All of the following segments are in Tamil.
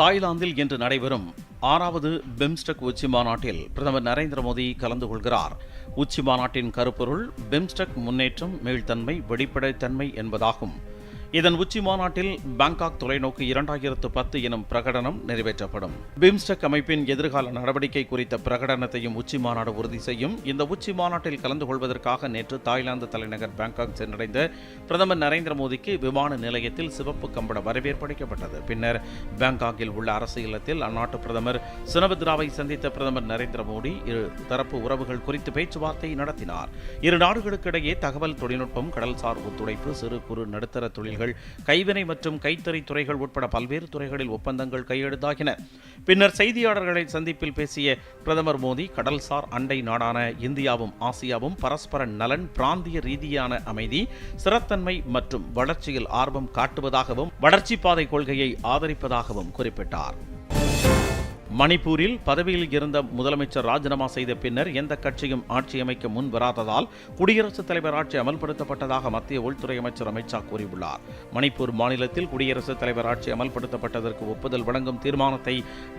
தாய்லாந்தில் இன்று நடைபெறும் ஆறாவது பிம்ஸ்டெக் உச்சி மாநாட்டில் பிரதமர் நரேந்திர மோடி கலந்து கொள்கிறார். உச்சி மாநாட்டின் கருப்பொருள் பிம்ஸ்டெக் முன்னேற்றம் மீள்தன்மை வெளிப்படைத்தன்மை என்பதாகும். இதன் உச்சி மாநாட்டில் பாங்காக் தொலைநோக்கு இரண்டாயிரத்து பத்து எனும் பிரகடனம் நிறைவேற்றப்படும். பிம்ஸ்டெக் அமைப்பின் எதிர்கால நடவடிக்கை குறித்த பிரகடனத்தையும் உச்சி மாநாடு உறுதி செய்யும். இந்த உச்சி மாநாட்டில் கலந்து கொள்வதற்காக நேற்று தாய்லாந்து தலைநகர் பாங்காக் சென்றடைந்த பிரதமர் நரேந்திர மோடிக்கு விமான நிலையத்தில் சிவப்பு கம்பட வரவேற்பு அளிக்கப்பட்டது. பின்னர் பாங்காக்கில் உள்ள அரசு இல்லத்தில் அந்நாட்டு பிரதமர் சுனபத்ராவை சந்தித்த பிரதமர் நரேந்திர மோடி இரு தரப்பு உறவுகள் குறித்து பேச்சுவார்த்தை நடத்தினார். இரு நாடுகளுக்கிடையே தகவல் தொழில்நுட்பம் கடல்சார் ஒத்துழைப்பு சிறு குறு நடுத்தர தொழில்கள் கைவினை மற்றும் கைத்தறி துறைகள் உட்பட பல்வேறு துறைகளில் ஒப்பந்தங்கள் கையெழுத்தாகின. பின்னர் செய்தியாளர்களை சந்திப்பில் பேசிய பிரதமர் மோடி கடல்சார் அண்டை நாடான இந்தியாவும் ஆசியாவும் பரஸ்பர நலன் பிராந்திய ரீதியான அமைதி ஸ்திரத்தன்மை மற்றும் வளர்ச்சியில் ஆர்வம் காட்டுவதாகவும் வளர்ச்சி பாதை கொள்கையை ஆதரிப்பதாகவும் குறிப்பிட்டார். மணிப்பூரில் பதவியில் இருந்த முதலமைச்சர் ராஜினாமா செய்த பின்னர் எந்த கட்சியும் ஆட்சி அமைக்க முன் வராததால் குடியரசுத் தலைவர் ஆட்சி அமல்படுத்தப்பட்டதாக மத்திய உள்துறை அமைச்சர் அமித்ஷா கூறியுள்ளார். மணிப்பூர் மாநிலத்தில் குடியரசுத் தலைவர் ஆட்சி அமல்படுத்தப்பட்டதற்கு ஒப்புதல் வழங்கும் தீர்மானத்தை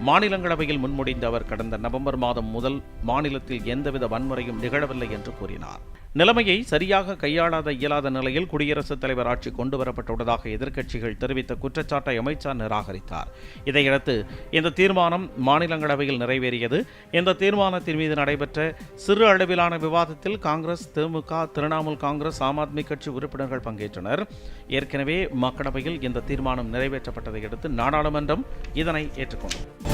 மாநிலங்களவையில் முன்மொழிந்த அவர் கடந்த நவம்பர் மாதம் முதல் மாநிலத்தில் எந்தவித வன்முறையும் நிகழவில்லை என்று கூறினார். நிலைமையை சரியாக கையாளாத இயலாத நிலையில் குடியரசுத் தலைவர் ஆட்சி கொண்டு வரப்பட்டுள்ளதாக எதிர்க்கட்சிகள் தெரிவித்த குற்றச்சாட்டை அமைச்சர் நிராகரித்தார். இதையடுத்து இந்த தீர்மானம் மாநிலங்களவையில் நிறைவேறியது. இந்த தீர்மானத்தின் மீது நடைபெற்ற சிறு அளவிலான விவாதத்தில் காங்கிரஸ் திமுக திரிணாமுல் காங்கிரஸ் ஆம் ஆத்மி கட்சி உறுப்பினர்கள் பங்கேற்றனர். ஏற்கனவே மக்களவையில் இந்த தீர்மானம் நிறைவேற்றப்பட்டதை அடுத்து நாடாளுமன்றம் இதனை ஏற்றுக்கொண்டது.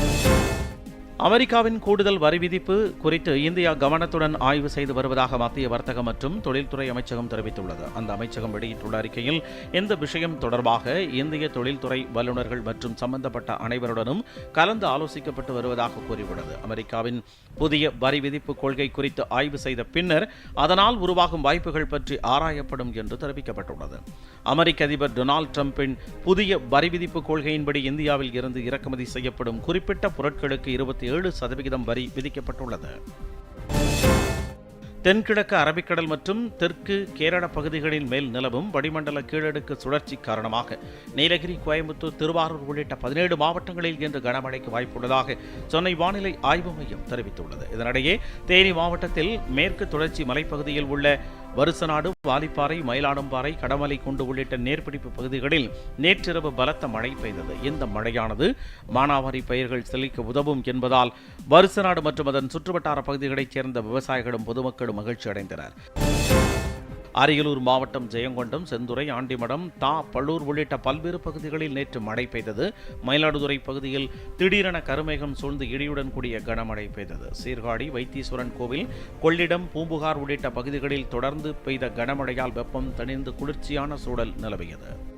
அமெரிக்காவின் கூடுதல் வரி விதிப்பு குறித்து இந்தியா கவனத்துடன் ஆய்வு செய்து வருவதாக மத்திய வர்த்தக மற்றும் தொழில்துறை அமைச்சகம் தெரிவித்துள்ளது. அந்த அமைச்சகம் வெளியிட்டுள்ள அறிக்கையில் இந்த விஷயம் தொடர்பாக இந்திய தொழில்துறை வல்லுநர்கள் மற்றும் சம்பந்தப்பட்ட அனைவருடனும் கலந்து ஆலோசிக்கப்பட்டு வருவதாக கூறியுள்ளது. அமெரிக்காவின் புதிய வரி விதிப்பு கொள்கை குறித்து ஆய்வு செய்த பின்னர் அதனால் உருவாகும் வாய்ப்புகள் பற்றி ஆராயப்படும் என்று தெரிவிக்கப்பட்டுள்ளது. அமெரிக்க அதிபர் டொனால்டு டிரம்பின் புதிய வரி விதிப்பு கொள்கையின்படி இந்தியாவில் இருந்து இறக்குமதி செய்யப்படும் குறிப்பிட்ட பொருட்களுக்கு இருபத்தி ஏழு சதவிகிதம் வரி விதிக்கப்பட்டுள்ளது. தென்கிழக்கு அரபிக்கடல் மற்றும் தெற்கு கேரள பகுதிகளின் மேல் நிலவும் வடிமண்டல கீழடுக்கு சுழற்சி காரணமாக நீலகிரி கோயம்புத்தூர் திருவாரூர் உள்ளிட்ட பதினேழு மாவட்டங்களில் இன்று கனமழைக்கு வாய்ப்புள்ளதாக சென்னை வானிலை ஆய்வு மையம் தெரிவித்துள்ளது. இதனிடையே தேனி மாவட்டத்தில் மேற்கு தொடர்ச்சி மலைப்பகுதியில் உள்ள வருசநாடு வாலிப்பாறை மயிலாடும்பாறை கடமலை குண்டு உள்ளிட்ட நீர்பிடிப்பு பகுதிகளில் நேற்றிரவு பலத்த மழை பெய்தது. இந்த மழையானது மானாவாரி பயிர்கள் செழிக்க உதவும் என்பதால் வருசநாடு மற்றும் அதன் சுற்றுவட்டார பகுதிகளைச் சேர்ந்த விவசாயிகளும் பொதுமக்களும் மகிழ்ச்சி அடைந்தனர் அரியலூர் மாவட்டம் ஜெயங்கொண்டம் செந்துறை ஆண்டிமடம் தா பள்ளூர் உள்ளிட்ட பல்வேறு பகுதிகளில் நேற்று மழை பெய்தது. மயிலாடுதுறை பகுதியில் திடீரென கருமேகம் சூழ்ந்து இடியுடன் கூடிய கனமழை பெய்தது. சீர்காழி வைத்தீஸ்வரன் கோவில் கொள்ளிடம் பூம்புகார் உள்ளிட்ட பகுதிகளில் தொடர்ந்து பெய்த கனமழையால் வெப்பம் தணிந்து குளிர்ச்சியான சூழல் நிலவியது.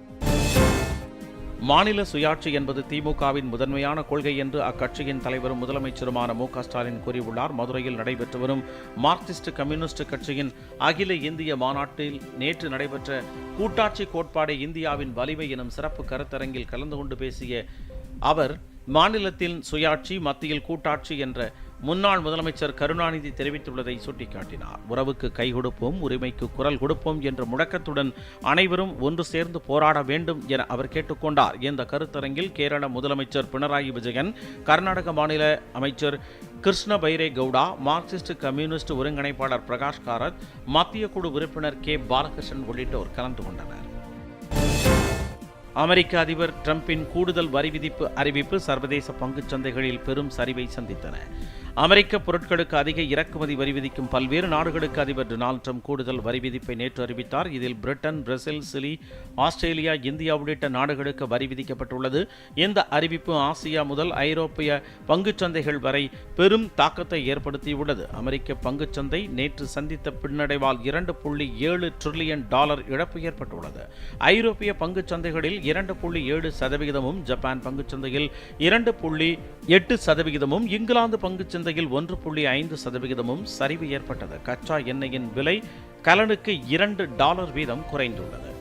மாநில சுயாட்சி என்பது திமுகவின் முதன்மையான கொள்கை என்று அக்கட்சியின் தலைவரும் முதலமைச்சருமான மு க ஸ்டாலின் கூறியுள்ளார். மதுரையில் நடைபெற்று வரும் மார்க்சிஸ்ட் கம்யூனிஸ்ட் கட்சியின் அகில இந்திய மாநாட்டில் நேற்று நடைபெற்ற கூட்டாட்சி கோட்பாடு இந்தியாவின் வலிமை எனும் சிறப்பு கருத்தரங்கில் கலந்து கொண்டு பேசிய அவர் மாநிலத்தில் சுயாட்சி மத்தியில் கூட்டாட்சி என்ற முன்னாள் முதலமைச்சர் கருணாநிதி தெரிவித்துள்ளதை சுட்டிக்காட்டினார். உறவுக்கு கை கொடுப்போம் உரிமைக்கு குரல் கொடுப்போம் என்ற முழக்கத்துடன் அனைவரும் ஒன்று சேர்ந்து போராட வேண்டும் என அவர் கேட்டுக்கொண்டார். இந்த கருத்தரங்கில் கேரள முதலமைச்சர் பினராயி விஜயன் கர்நாடக மாநில அமைச்சர் கிருஷ்ண பைரே கவுடா மார்க்சிஸ்ட் கம்யூனிஸ்ட் ஒருங்கிணைப்பாளர் பிரகாஷ் காரத் மத்திய குழு உறுப்பினர் கே. பாலகிருஷ்ணன் உள்ளிட்டோர் கலந்து கொண்டனர். அமெரிக்க அதிபர் டிரம்பின் கூடுதல் வரி விதிப்பு அறிவிப்பு சர்வதேச பங்குச் சந்தைகளில் பெரும் சரிவை சந்தித்தன. அமெரிக்க பொருட்களுக்கு அதிக இறக்குமதி வரி விதிக்கும் பல்வேறு நாடுகளுக்கு அதிபர் டொனால்ட் ட்ரம்ப் கூடுதல் வரி விதிப்பை நேற்று அறிவித்தார். இதில் Britain Brazil Chile Australia India உள்ளிட்ட நாடுகளுக்கு வரி விதிக்கப்பட்டுள்ளது. இந்த அறிவிப்பு ஆசியா முதல் ஐரோப்பிய பங்குச்சந்தைகள் வரை பெரும் தாக்கத்தை ஏற்படுத்தியுள்ளது. அமெரிக்க பங்குச்சந்தை நேற்று சந்தித்த பின்னடைவால் இரண்டு புள்ளி ஏழு ட்ரில்லியன் டாலர் இழப்பு ஏற்பட்டுள்ளது. ஐரோப்பிய பங்குச்சந்தைகளில் இரண்டு புள்ளி ஏழு சதவிகிதமும் ஜப்பான் பங்குச்சந்தையில் இரண்டு புள்ளி எட்டு சதவிகிதமும் இங்கிலாந்து பங்கு சந்தையில் ஒன்று புள்ளி ஐந்து சதவிகிதமும் சரிவு ஏற்பட்டது. கச்சா எண்ணெயின் விலை கலனுக்கு இரண்டு டாலர் வீதம் குறைந்துள்ளது.